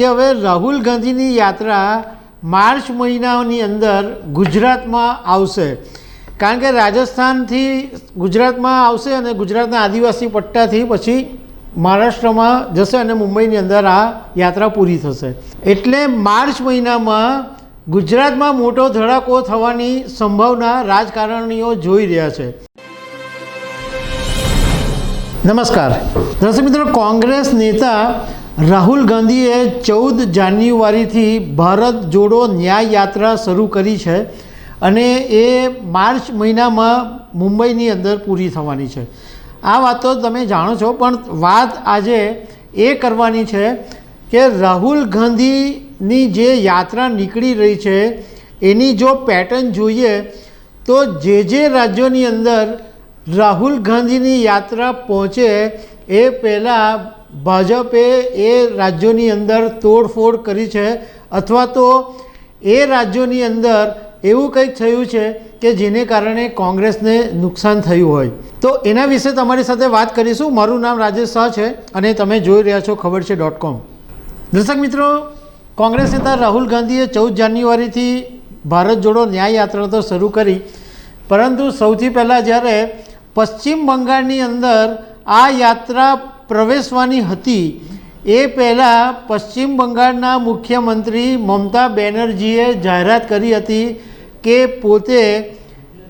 કે હવે રાહુલ ગાંધીની યાત્રા માર્ચ મહિનાની અંદર ગુજરાતમાં આવશે. કારણ કે રાજસ્થાનથી ગુજરાતમાં આવશે અને ગુજરાતના આદિવાસી પટ્ટાથી પછી મહારાષ્ટ્રમાં જશે અને મુંબઈની અંદર આ યાત્રા પૂરી થશે. એટલે માર્ચ મહિનામાં ગુજરાતમાં મોટો ધડાકો થવાની સંભાવના રાજકારણીઓ જોઈ રહ્યા છે. નમસ્કાર. દર્શક મિત્રો, કોંગ્રેસ નેતા રાહુલ ગાંધીએ ચૌદ જાન્યુઆરીથી ભારત જોડો ન્યાય યાત્રા શરૂ કરી છે અને એ માર્ચ મહિનામાં મુંબઈની અંદર પૂરી થવાની છે. આ વાત તો તમે જાણો છો, પણ વાત આજે એ કરવાની છે કે રાહુલ ગાંધીની જે યાત્રા નીકળી રહી છે, એની જો પેટર્ન જોઈએ તો જે જે રાજ્યોની અંદર રાહુલ ગાંધીની યાત્રા પહોંચે એ પહેલાં ભાજપે એ રાજ્યોની અંદર તોડફોડ કરી છે અથવા તો એ રાજ્યોની અંદર એવું કંઈક થયું છે કે જેને કારણે કોંગ્રેસને નુકસાન થયું હોય. તો એના વિશે તમારી સાથે વાત કરીશું. મારું નામ રાજેશ શાહ છે અને તમે જોઈ રહ્યા છો ખબર છે ડોટ કોમ. દર્શક મિત્રો, કોંગ્રેસ નેતા રાહુલ ગાંધીએ ચૌદ જાન્યુઆરીથી ભારત જોડો ન્યાય યાત્રા તો શરૂ કરી. પરંતુ સૌથી પહેલાં જ્યારે પશ્ચિમ બંગાળની અંદર આ યાત્રા પ્રવેશવાની હતી. એ પહેલાં પશ્ચિમ બંગાળના મુખ્યમંત્રી મમતા બેનર્જીએ જાહેરાત કરી હતી કે પોતે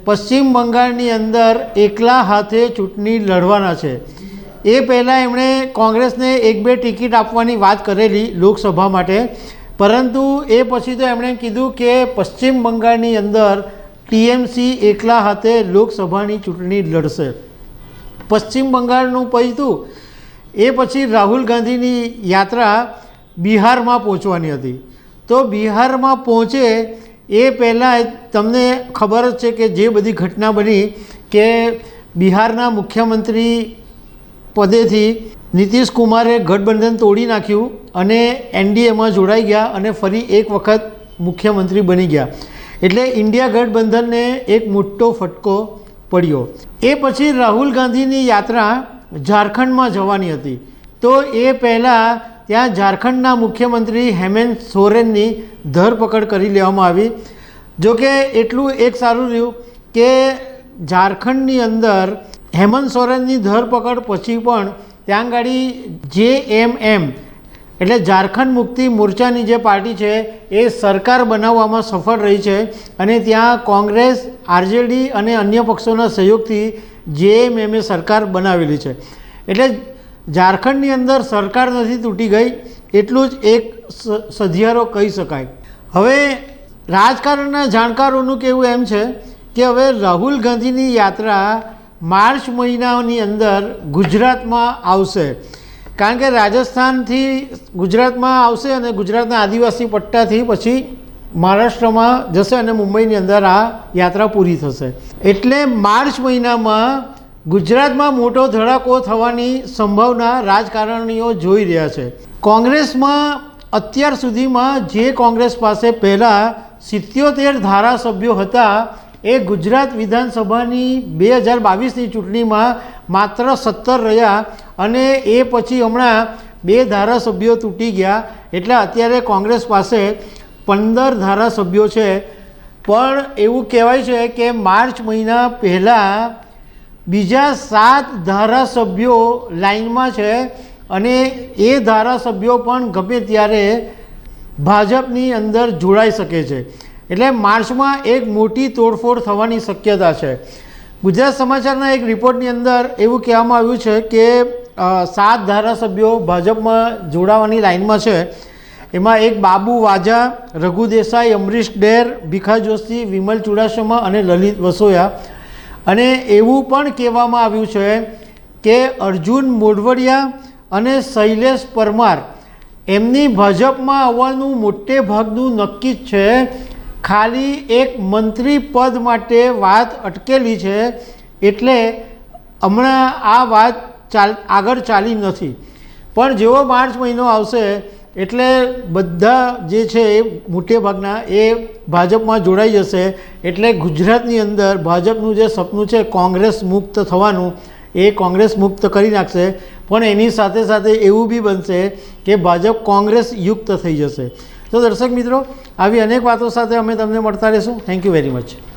પશ્ચિમ બંગાળની અંદર એકલા હાથે ચૂંટણી લડવાના છે. એ પહેલાં એમણે કોંગ્રેસને એક બે ટિકિટ આપવાની વાત કરેલી લોકસભા માટે. પરંતુ એ પછી તો એમણે કીધું કે પશ્ચિમ બંગાળની અંદર ટીએમસી એકલા હાથે લોકસભાની ચૂંટણી લડશે. પશ્ચિમ બંગાળનું પૈતું એ પછી રાહુલ ગાંધીની યાત્રા બિહારમાં પહોંચવાની હતી. તો બિહારમાં પહોંચે એ પહેલાં તમને ખબર જ છે કે જે બધી ઘટના બની કે બિહારના મુખ્યમંત્રી પદેથી નીતિશ કુમારે ગઠબંધન તોડી નાખ્યું અને એનડીએમાં જોડાઈ ગયા અને ફરી એક વખત મુખ્યમંત્રી બની ગયા. એટલે ઇન્ડિયા ગઠબંધનને એક મોટો ફટકો પડ્યો. એ પછી રાહુલ ગાંધીની યાત્રા ઝારખંડમાં જવાની હતી. તો એ પહેલાં ત્યાં ઝારખંડના મુખ્યમંત્રી હેમંત સોરેનની ધરપકડ કરી લેવામાં આવી. જોકે એટલું એક સારું રહ્યું કે ઝારખંડની અંદર હેમંત સોરેનની ધરપકડ પછી પણ ત્યાં ગાડી જે એમ એમ એટલે ઝારખંડ મુક્તિ મોરચાની જે પાર્ટી છે એ સરકાર બનાવવામાં સફળ રહી છે અને ત્યાં કોંગ્રેસ, આરજેડી અને અન્ય પક્ષોના સહયોગથી જેએમએમએ સરકાર બનાવેલી છે. એટલે ઝારખંડની અંદર સરકાર નથી તૂટી ગઈ, એટલું જ એક સધિયારો કહી શકાય. હવે રાજકારણના જાણકારોનું કહેવું એમ છે કે હવે રાહુલ ગાંધીની યાત્રા માર્ચ મહિનાની અંદર ગુજરાતમાં આવશે. કારણ કે રાજસ્થાનથી ગુજરાતમાં આવશે અને ગુજરાતના આદિવાસી પટ્ટાથી પછી મહારાષ્ટ્રમાં જશે અને મુંબઈની અંદર આ યાત્રા પૂરી થશે. એટલે માર્ચ મહિનામાં ગુજરાતમાં મોટો ધડાકો થવાની સંભાવના રાજકારણીઓ જોઈ રહ્યા છે. કોંગ્રેસમાં અત્યાર સુધીમાં જે કોંગ્રેસ પાસે પહેલાં સિત્યોતેર ધારાસભ્યો હતા, એ ગુજરાત વિધાનસભાની બે હજાર બાવીસની ચૂંટણીમાં માત્ર સત્તર રહ્યા અને એ પછી હમણાં બે ધારાસભ્યો તૂટી ગયા. એટલે અત્યારે કોંગ્રેસ પાસે પંદર ધારાસભ્યો છે. પણ એવું કહેવાય છે કે માર્ચ મહિના પહેલાં બીજા સાત ધારાસભ્યો લાઇનમાં છે અને એ ધારાસભ્યો પણ ગમે ત્યારે ભાજપની અંદર જોડાઈ શકે છે. એટલે માર્ચમાં એક મોટી તોડફોડ થવાની શક્યતા છે. ગુજરાત સમાચારના એક રિપોર્ટની અંદર એવું કહેવામાં આવ્યું છે કે સાત ધારાસભ્યો ભાજપમાં જોડાવાની લાઇનમાં છે. એમાં એક બાબુ વાજા, રઘુ દેસાઈ, અમરીશ ડેર, ભીખા જોશી, વિમલ ચુડાસમા અને લલિત વસોયા. અને એવું પણ કહેવામાં આવ્યું છે કે અર્જુન મોઢવડિયા અને શૈલેષ પરમાર એમની ભાજપમાં આવવાનું મોટે ભાગનું નક્કી જ છે. ખાલી એક મંત્રી પદ માટે વાત અટકેલી છે એટલે હમણાં આ વાત ચાલ, આગળ ચાલી નથી. પણ જેવો માર્ચ મહિનો આવશે એટલે બધા જે છે એ મોટે ભાગના એ ભાજપમાં જોડાઈ જશે. એટલે ગુજરાતની અંદર ભાજપનું જે સપનું છે કોંગ્રેસ મુક્ત થવાનું, એ કોંગ્રેસ મુક્ત કરી નાખશે. પણ એની સાથે સાથે એવું બી બનશે કે ભાજપ કોંગ્રેસ યુક્ત થઈ જશે. તો દર્શક મિત્રો, આવી અનેક વાતો સાથે અમે તમને મળતા રહીશું. Thank you very much